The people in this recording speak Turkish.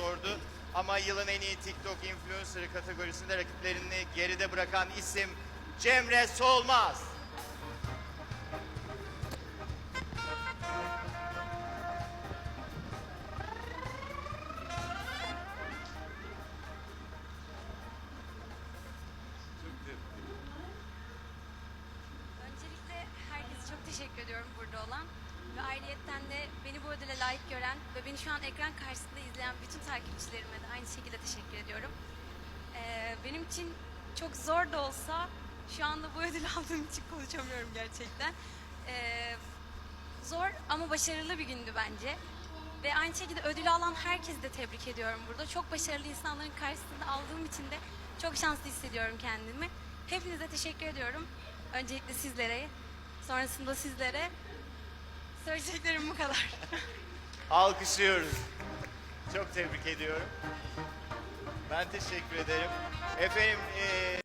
sordu. Ama yılın en iyi TikTok influencer kategorisinde rakiplerini geride bırakan isim Cemre Solmaz. Öncelikle herkese çok teşekkür ediyorum burada olan ve ayrıyetten de beni bu ödüle layık gören ve beni şu an ekran karşısında izleyen bütün takipçilerime de aynı şekilde teşekkür ediyorum. Ee, benim için çok zor da olsa şu anda bu ödülü aldığım için konuşamıyorum gerçekten. Ee, zor ama başarılı bir gündü bence. Ve aynı şekilde ödülü alan herkesi de tebrik ediyorum burada. Çok başarılı insanların karşısında aldığım için de çok şanslı hissediyorum kendimi. Hepinize teşekkür ediyorum. Öncelikle sizlere, sonrasında sizlere. Söyleyeceklerim bu kadar. Alkışlıyoruz. Çok tebrik ediyorum. Ben teşekkür ederim. Efendim eee